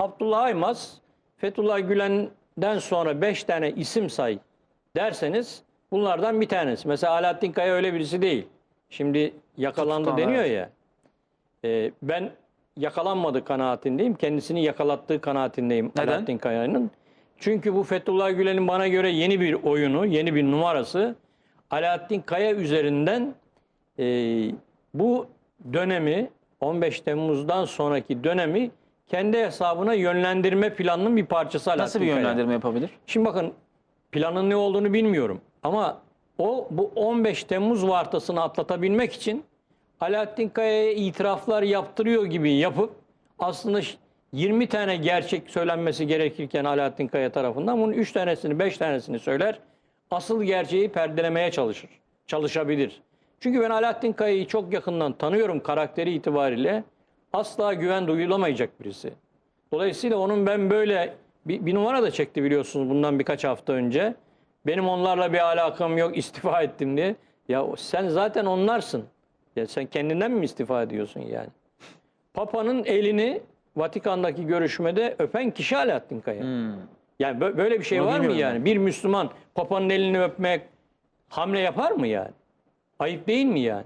Abdullah Aymaz, Fethullah Gülen'den sonra beş tane isim say derseniz bunlardan bir tanesi. Mesela Alaaddin Kaya öyle birisi değil. Şimdi yakalandı Tutuklandı, deniyor evet. ya. Ee, ben yakalanmadı kanaatindeyim. Kendisini yakalattığı kanaatindeyim Neden? Alaaddin Kaya'nın. Çünkü bu Fethullah Gülen'in bana göre yeni bir oyunu, yeni bir numarası. Alaaddin Kaya üzerinden e, bu dönemi 15 Temmuz'dan sonraki dönemi kendi hesabına yönlendirme planının bir parçası Alaaddin Nasıl bir Kaya. yönlendirme yapabilir? Şimdi bakın planın ne olduğunu bilmiyorum ama o bu 15 Temmuz vartasını atlatabilmek için Alaaddin Kaya'ya itiraflar yaptırıyor gibi yapıp aslında ş- 20 tane gerçek söylenmesi gerekirken Alaaddin Kaya tarafından bunun 3 tanesini 5 tanesini söyler. Asıl gerçeği perdelemeye çalışır. Çalışabilir. Çünkü ben Alaaddin Kaya'yı çok yakından tanıyorum karakteri itibariyle. Asla güven duyulamayacak birisi. Dolayısıyla onun ben böyle bir, bir numara da çekti biliyorsunuz bundan birkaç hafta önce. Benim onlarla bir alakam yok istifa ettim diye. Ya sen zaten onlarsın. Ya sen kendinden mi istifa ediyorsun yani? Papa'nın elini Vatikan'daki görüşmede öpen kişi Alaaddin Kaya. Yani bö- böyle bir şey Bunu var mı yani? Bir Müslüman Papa'nın elini öpmek hamle yapar mı yani? Ayıp değil mi yani?